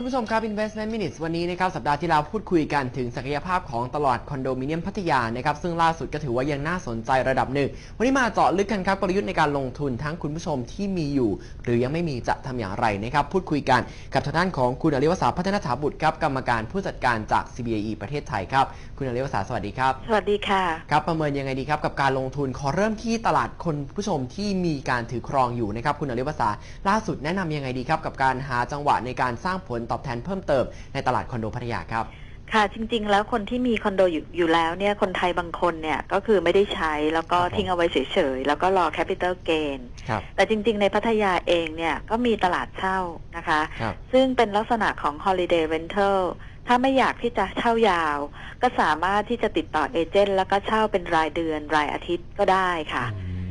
คุณผู้ชมครับ Investment Minutes วันนี้นะครับสัปดาห์ที่แล้วพูดคุยกันถึงศักยภาพของตลาดคอนโดมิเนียมพัทยานะครับซึ่งล่าสุดก็ถือว่ายังน่าสนใจระดับหนึ่ง วันนี้มาเจาะลึกกันครับกลยุทธ์ในการลงทุนทั้งคุณผู้ชมที่มีอยู่ หรือยังไม่มีจะทำอย่างไรนะครับพูดคุยกันกับทางด้านของคุณอริวสาพัฒนาถาบุตรครับกรรมการผู้จัดการจาก CBAE ประเทศไทยครับคุณอริวสาสวัสดีครับสวัสดีค่ะครับประเมินยังไงดีครับกับการลงทุนขอเริ่มที่ตลาดคนผู้ชมที่มีการถือครองอยู่นะครับคุณอริวสาล่าสุดแนะนำยังไงดีครับกับการหาจังหวะในการสร้างผลตอบแทนเพิ่มเติมในตลาดคอนโดพัทยาครับค่ะจริง ๆ แล้วคนที่มีคอนโดอยู่อยู่แล้วเนี่ยคนไทยบางคนเนี่ยก็คือไม่ได้ใช้แล้วก็ครับผมทิ้งเอาไว้เฉยๆ แล้วก็รอแคปิตอลเกนครับแต่จริง ๆ ในพัทยาเองเนี่ยก็มีตลาดเช่านะคะครับซึ่งเป็นลักษณะของ Holiday Rental ถ้าไม่อยากที่จะเช่ายาว ก็สามารถที่จะติดต่อเอเจนต์แล้วก็เช่าเป็นรายเดือนรายอาทิตย์ก็ได้ค่ะ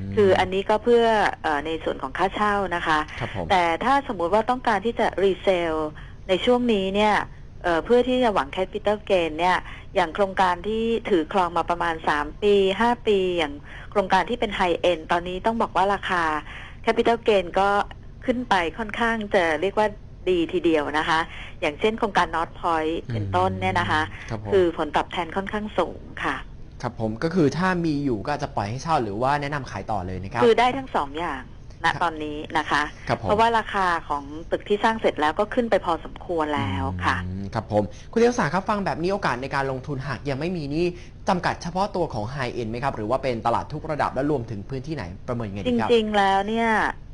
มคืออันนี้ก็เพื่อเออในส่วนของค่าเช่านะคะครับผมแต่ถ้าสมมุติว่าต้องการที่จะรีเซล ในช่วงนี้เนี่ยเอ่อเพื่อที่จะหวังแคปิตอลเกนเนี่ย อย่างโครงการที่ถือครองมาประมาณ 3 ปี 5 ปี อย่างโครงการที่เป็นไฮเอ็นตอนนี้ต้องบอกว่าราคาแคปิตอลเกนก็ขึ้นไปค่อนข้างจะเรียกว่าดีทีเดียวนะคะ อย่างเช่นโครงการ North Point เป็นต้นเนี่ยนะคะครับผมคือผลตอบแทนค่อนข้างสูงค่ะ ครับผมก็คือถ้ามีอยู่ก็อาจจะปล่อยให้เช่าหรือว่าแนะนำขายต่อเลยนะครับ คือได้ทั้งสองอย่าง ณครับตอนนี้นะคะ ครับผม เพราะว่าราคาของตึกที่สร้างเสร็จแล้วก็ขึ้นไปพอสมควรแล้วค่ะ อืมครับผมคุณเลี้ยวสาครับฟังแบบนี้โอกาสในการลงทุนหากยังไม่มีนี่จำกัดเฉพาะตัวของไฮเอ็นไหมครับ หรือว่าเป็นตลาดทุกระดับและรวมถึงพื้นที่ไหนประเมินยังไงจดีครับ ริง ๆ แล้วเนี่ย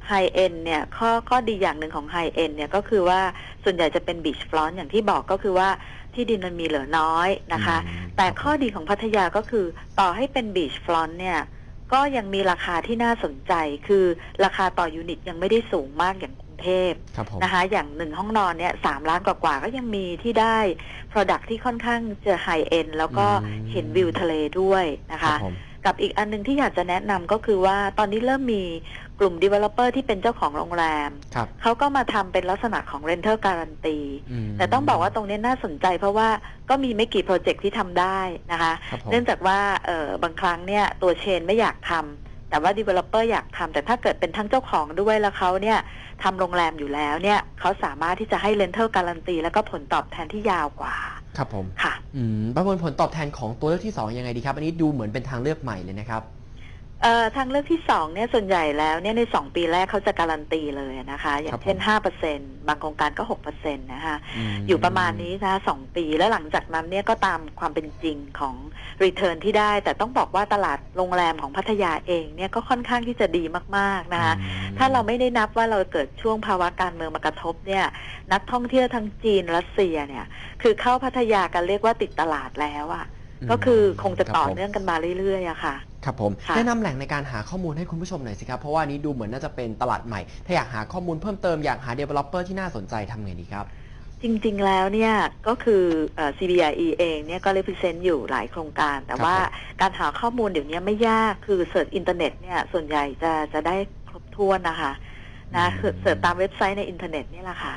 ไฮเอ็นเนี่ยข้อข้อดีอย่างหนึ่งของไฮเอ็นเนี่ยก็คือว่าส่วนใหญ่จะเป็นบีชฟลอนอย่างที่บอกก็คือว่าที่ดินมันมีเหลือน้อยนะคะ อืมแต่ครับข้อดีของพัทยาก็คือต่อให้เป็นบีชฟลอนเนี่ย ก็ยังมีราคาที่น่าสนใจ คือราคาต่อยูนิตยังไม่ได้สูงมากอย่างกรุงเทพครับผมนะคะ อย่างหนึ่งห้องนอนเนี่ยสามล้านกว่าๆก็ยังมีที่ได้ Product ที่ค่อนข้างจะไฮเอ็นแล้วก็อืมเห็นวิวทะเลด้วยนะครัคะบผม กับอีกอันหนึงที่อยากจะแนะนำก็คือว่าตอนนี้เริ่มมีกลุ่ม Developer ที่เป็นเจ้าของโรงแรมครับเขาก็มาทำเป็นลักษณะของ Rental Guarantee มแต่ต้องบอกว่าตรงนี้น่าสนใจเพราะว่าก็มีไม่กี่โปรเจกต์ที่ทำได้นะคะครับผมเนื่องจากว่าเออบางครั้งเนี่ยตัวเชนไม่อยากทำ แต่ว่า Developer อยากทำแต่ถ้าเกิดเป็นทั้งเจ้าของด้วยแล้วเขาเนี่ยทำโรงแรมอยู่แล้วเนี่ยเขาสามารถที่จะให้ Rental Guarantee แล้วก็ผลตอบแทนที่ยาวกว่า ครับผมค่ะอืมประเมินผลตอบแทนของตัวเลือกที่ 2 ยังไงดีครับ อันนี้ดูเหมือนเป็นทางเลือกใหม่เลยนะครับ เอ่อทางเลือกที่สองเนี่ยส่วนใหญ่แล้วเนี่ยในสองปีแรกเขาจะการันตีเลยนะคะ อย่างเช่นครับผมห้าเปอร์เซ็นบางโครงการก็หกเปอร์เซ็นต์นะคะมอยู่ประมาณนี้นะคะสองปีแล้วหลังจากนั้นเนี่ยก็ตามความเป็นจริงของ Return ที่ได้ แต่ต้องบอกว่าตลาดโรงแรมของพัทยาเองเนี่ยก็ค่อนข้างที่จะดีมากๆนะคะอืมถ้าเราไม่ได้นับว่าเราเกิดช่วงภาวะการเมืองมากระทบเนี่ยนักท่องเที่ยวทั้งจีนรัสเซียเนี่ยคือเข้าพัทยากันเรียกว่าติดตลาดแล้วอะ่ะม ก็คือคงจะต่อครับผมเนื่องกันมาเรื่อยๆอะค่ะ ครับผมค่ะแนะนำแหล่งในการหาข้อมูลให้คุณผู้ชมหน่อยสิครับ เพราะว่าอันนี้ดูเหมือนน่าจะเป็นตลาดใหม่ ถ้าอยากหาข้อมูลเพิ่มเติมอยากหา developer ที่น่าสนใจทำไงดีครับจริง ๆ แล้วเนี่ยก็คือเอ่อ CBRE เองเนี่ยก็ represent อยู่หลายโครงการ แต่ครับว่าผมการหาข้อมูลเดี๋ยวนี้ไม่ยากคือเสิร์ชอินเทอร์เน็ตเนี่ยส่วนใหญ่จะจะได้ครบถ้วนนะคะนะคือเสิร์ชตามเว็บไซต์ในอินเทอร์เน็ตนี่แหละค่ะ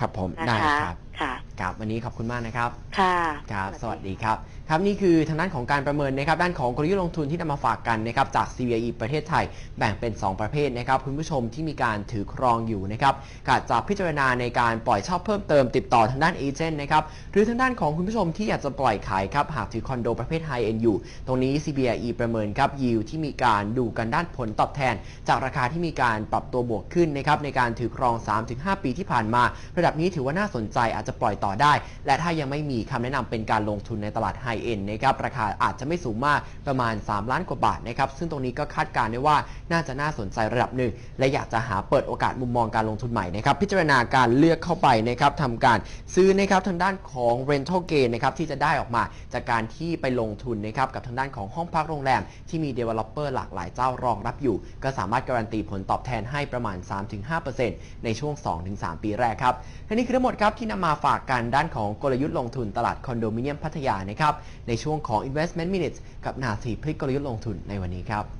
ครับผมนะได้คะครับ ค่ะ ครับ วันนี้ขอบคุณมากนะครับ ค่ะ ครับ สวัสดีครับ ครับนี่คือทางด้านของการประเมินนะครับด้านของกลยุทธ์ลงทุนที่นำมาฝากกันนะครับจาก CBE ประเทศไทยแบ่งเป็น 2 ประเภทนะครับคุณผู้ชมที่มีการถือครองอยู่นะครับกาจะพิจารณาในการปล่อยเช่าเพิ่มเติมติดต่อทางด้านเอเจนต์นะครับหรือทางด้านของคุณผู้ชมที่อยากจะปล่อยขายครับหากถือคอนโดประเภทไฮเอ็นอยู่ตรงนี้ CBE ประเมินครับยิวที่มีการดูกันด้านผลตอบแทน จากราคาที่มีการปรับตัวบวกขึ้นนะครับในการถือครอง 3-5 ปีที่ผ่านมา ระดับนี้ถือว่าน่าสนใจอาจจะปล่อยต่อได้ และถ้ายังไม่มีคำแนะนำเป็นการลงทุนในตลาดไฮเอ็นนะครับราคาอาจจะไม่สูงมากประมาณ 3 ล้านกว่าบาทนะครับซึ่งตรงนี้ก็คาดการณ์ได้ว่าน่าจะน่าสนใจระดับหนึ่ง และอยากจะหาเปิดโอกาสมุมมองการลงทุนใหม่นะครับพิจารณาการเลือกเข้าไปนะครับทำการซื้อนะครับทางด้านของ rental gain นะครับที่จะได้ออกมาจากการที่ไปลงทุนนะครับกับทางด้านของห้องพักโรงแรม ที่มี developer หลากหลายเจ้ารองรับอยู่ ก็สามารถการันตีผลตอบแทนให้ประมาณ 3-5%ในช่วง 2-3 ปีแรกครับและนี่คือทั้งหมดครับที่นำมาฝากกันด้านของกลยุทธ์ลงทุนตลาดคอนโดมิเนียมพัทยานะครับในช่วงของ investment minutes กับนาทีพลิกกลยุทธ์ลงทุนในวันนี้ครับ